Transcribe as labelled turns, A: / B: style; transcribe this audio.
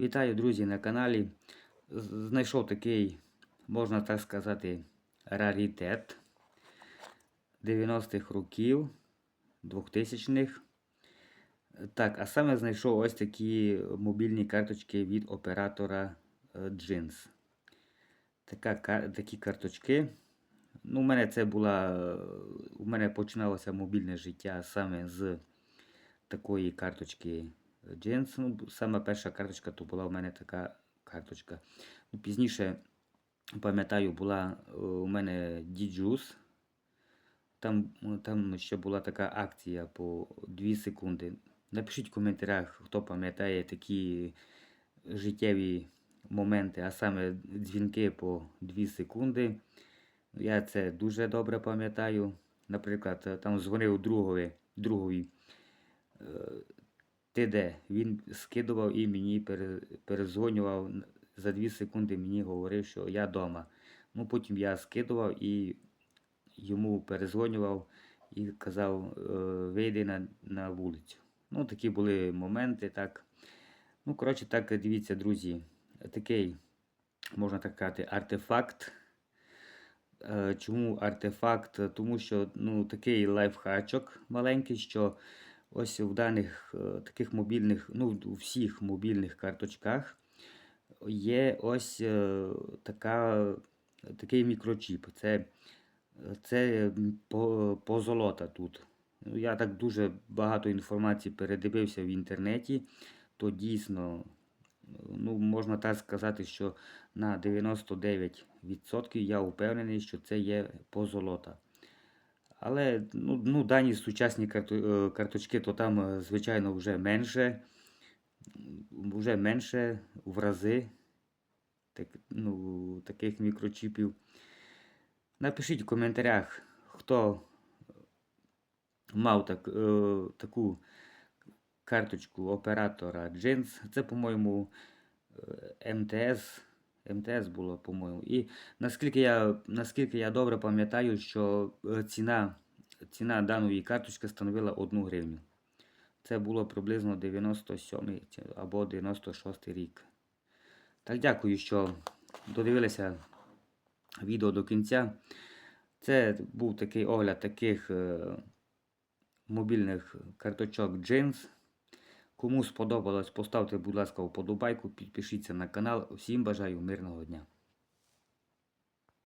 A: Вітаю, друзі, на каналі. Знайшов такий, можна так сказати, раритет 90-х років, 2000-х. Так, а саме знайшов ось такі мобільні карточки від оператора е, Jeans. Така, такі карточки. Ну, у мене це була. е, У мене починалося мобільне життя саме з такої карточки Jeans. Ну, саме перша карточка то була у мене така карточка. Ну, пізніше, пам'ятаю, була е, у мене Діджус. Там, ну, там ще була така акція по 2 секунди. Напишіть в коментарях, хто пам'ятає такі життєві моменти, а саме дзвінки по 2 секунди. Я це дуже добре пам'ятаю. Наприклад, там дзвонив другові, другові е, ти де? Він скидував і мені перезвонював за 2 секунди мені говорив, що я вдома. Ну, потім я скидував і йому перезвонював і казав, е, вийди на, на вулицю. Ну, такі були моменти, так. Ну, коротше, так, дивіться, друзі, такий, можна так сказати, артефакт. Е, Чому артефакт? Тому що ну, такий лайфхачок маленький, що ось в даних е, таких мобільних, ну, у всіх мобільних карточках є ось е, така, такий мікрочіп. Це, це по- позолота тут. Ну, Я так дуже багато інформації передивився в інтернеті, то дійсно, ну, можна так сказати, що на 99% я впевнений, що це є позолота. Але ну, ну, дані сучасні е, карточки, то там, е, звичайно, вже менше, вже менше в рази так, ну, таких мікрочіпів. Напишіть в коментарях, хто мав так, е, таку карточку оператора Jeans. Це, по-моєму, е, МТС. МТС було, по-моєму. І наскільки я, наскільки я добре пам'ятаю, що е, ціна, ціна даної карточки становила 1 гривню. Це було приблизно 97 або 96 рік. Так, дякую, що додивилися відео до кінця. Це був такий огляд таких е, мобільних карточок Jeans. Кому сподобалось, поставте, будь ласка, вподобайку, підпишіться на канал. Всім бажаю мирного дня.